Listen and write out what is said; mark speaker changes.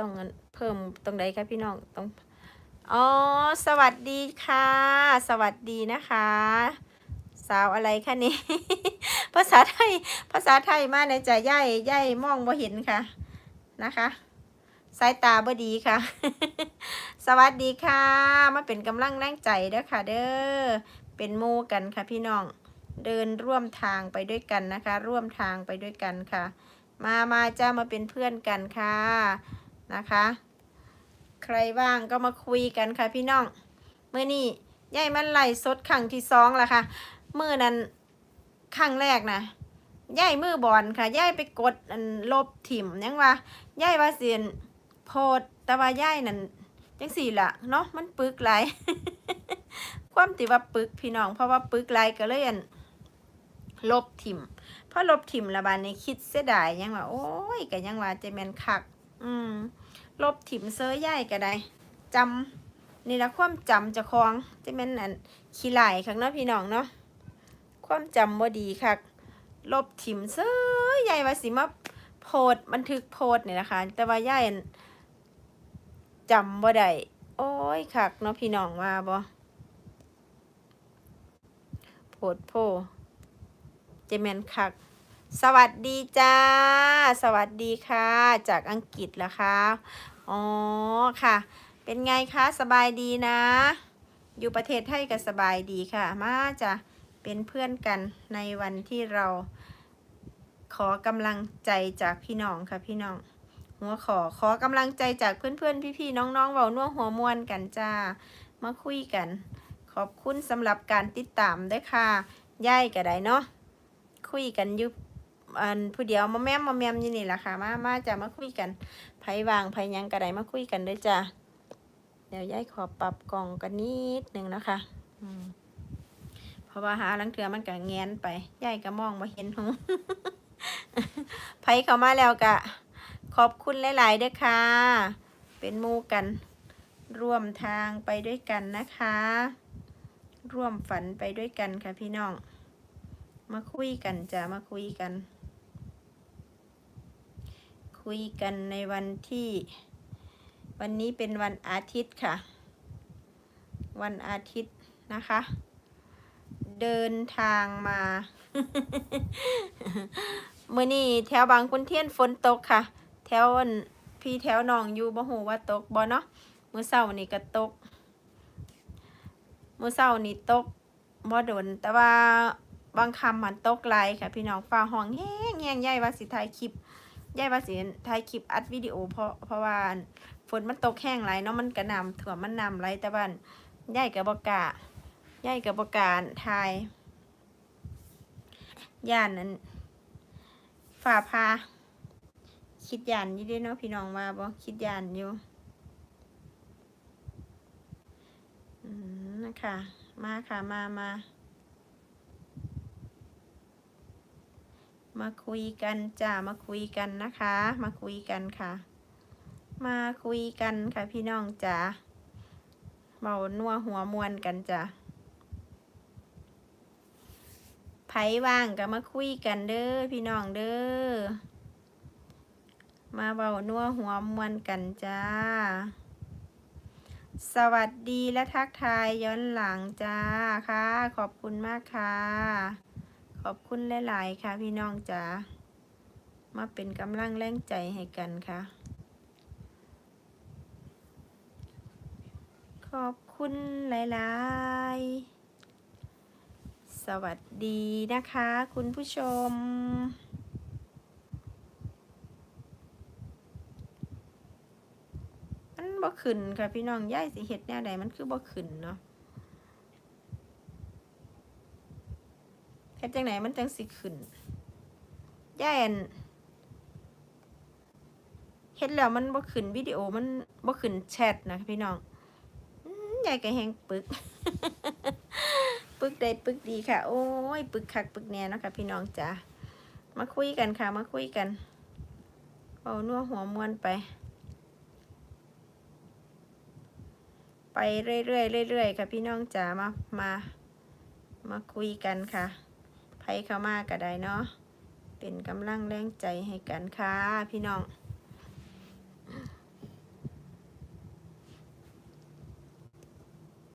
Speaker 1: ต้องเพิ่มตรงใดคะพี่น้องต้องอ๋อสวัสดีค่ะ สวัสดีนะคะ สาวอะไรคะนี่ภาษาไทยภาษาไทยมาในใจย่ายย่ายมองบ่เห็นค่ะนะคะสายตาบ่ดีค่ะ สวัสดีค่ะ มาเป็นกำลังแรงใจเด้อค่ะ เด้อเป็นหมู่กันค่ะพี่น้องเดินร่วมทางไปด้วยกันนะคะ ร่วมทางไปด้วยกันค่ะ มามาจ้ามาเป็นเพื่อนกันค่ะ นะคะ ใครว่างก็มาคุยกันค่ะพี่น้องเมื่อนี้ยายมันไหลสดครั้งที่สองละค่ะมือนั้นครั้งแรกนะยายมือบอลค่ะยายไปกดอันลบถิ่มยังว่ายายว่าเสียนโพดแต่ว่ายายนั่นจังสี่ละเนาะมันปึกไหลายความติว่าปึกพี่น้อง เพราะว่าปึกไหลายก็เลยอันลบถิ่มพอลบถิ่มละบานในคิดเสียดายยังว่า โอ้ยก็ยังว่าจะแมนคัก อืม ลบถิ่มเสื้อย่ายก็ได้จำนี่ละความจำจะคลองจะแม่นอันขี้ไหลข้างเนาะพี่น้องเนาะความจำบ่ดีคักลบถิ่มเสื้อย่ายว่าสิมาโพดบันทึกโพดเนี่ยนะคะ แต่ว่าย่ายจำบ่ได้โอ้ยคักเนาะพี่น้องว่าบ่โพดโพเจแมนคัก สวัสดีจ้า สวัสดีค่ะ จากอังกฤษเหรอคะ อ๋อค่ะ เป็นไงคะสบายดีนะ อยู่ประเทศไทยก็สบายดีค่ะ มาจะเป็นเพื่อนกันในวันที่เรา ขอกำลังใจจากพี่น้องค่ะพี่น้อง หัวขอขอกำลังใจจากเพื่อนๆ พี่ๆ น้องๆเบาน่วงหัวมวนกันจ้า มาคุยกัน ขอบคุณสำหรับการติดตามด้วยค่ะย่ายก็ได้เนาะคุยกันยุบ อันผู้เดียวมาแม่มมาแมมยู่นี่แหละค่ะ มามาจะมาคุยกันไผวางไผหยังกระไดมาคุยกันเด้วยจ้ะเดี๋ยวยายขอปรับกล่องกันนิดหนึ่งนะคะอืมเพราะว่าหาลังเถือมันก็แงนไปยายก็มองมาเห็นหูไผเข้ามาแล้วกะ ขอบคุณหลายๆเด้อค่ะ เป็นมู่กัน ร่วมทางไปด้วยกันนะคะ ร่วมฝันไปด้วยกันค่ะพี่น้อง มาคุยกันจะมาคุยกัน คุยกันในวันที่ วันนี้เป็นวันอาทิตย์ค่ะ วันอาทิตย์นะคะ เดินทางมาเมื่อนี้แถวบางคุณเทียนฝนตกค่ะ แถวพี่แถวหนองอยู่บ่หูว่าตกบ่เนาะมื้อเช้านี่ก็ตกมื้อเช้านี่ตกบ่โดนแต่ว่าบางคำมันตกไลค่ะ พี่น้องฟ้าห้องแห้งแห้งใหญ่ว่าสิถ่ายคลิป ใหญ่ว่าสิถ่ายคลิปอัดวิดีโอเพราะเพราะว่าฝนมันตกแห้งไหลายเนาะมันกระนำถ่วมันนำไหลแต่บ้านใหญ่กับบกล้าใหญ่กับบกล้าถ่ายยานนั้นฝ่าพา คิดยานยู่เด้วยเนาะพี่น้องว่าบ่คิดยานอยู่อืมนะคะ มาค่ะ มามา มาคุยกันจ้ามาคุยกันนะคะ มาคุยกันค่ะ มาคุยกันค่ะพี่น้องจ๋าเบานัวหัวมวนกันจ้ะไผว่างก็มาคุยกันเด้อพี่น้องเด้อมาเบานัวหัวมวนกันจ้า สวัสดีและทักทายย้อนหลังจ้าค่ะ ขอบคุณมากค่ะ ขอบคุณหลาย ๆ ค่ะ พี่น้องจ๋ามาเป็นกำลังแรงใจให้กันค่ะ ขอบคุณหลาย ๆ สวัสดีนะคะ คุณผู้ชม มันบ่ขึ้นค่ะพี่น้องย่ายสิเห็ดแนวใดมันคือบ่ขึ้นเนาะ เฮ็ดจังไหนมันจังสิขึ้นย่ายอันเฮ็ดแล้วมันบ่ขึ้นวิดีโอมันบ่ขึ้นแชทนะพี่น้องยายก็แฮงปึก ปึกได้ปึกดีค่ะ โอ้ยปึกคักปึกแน่นะค่ะพี่น้องจ้ามาคุยกันค่ะ มาคุยกันเอานัวหัวมวนไป ไปเรื่อยๆเรื่อยๆค่ะพี่น้องจ๋ามามามาคุยกันค่ะ ใผ่เข้ามาก็ได้เนาะเป็นกำลังแรงใจให้กันค่ะพี่น้อง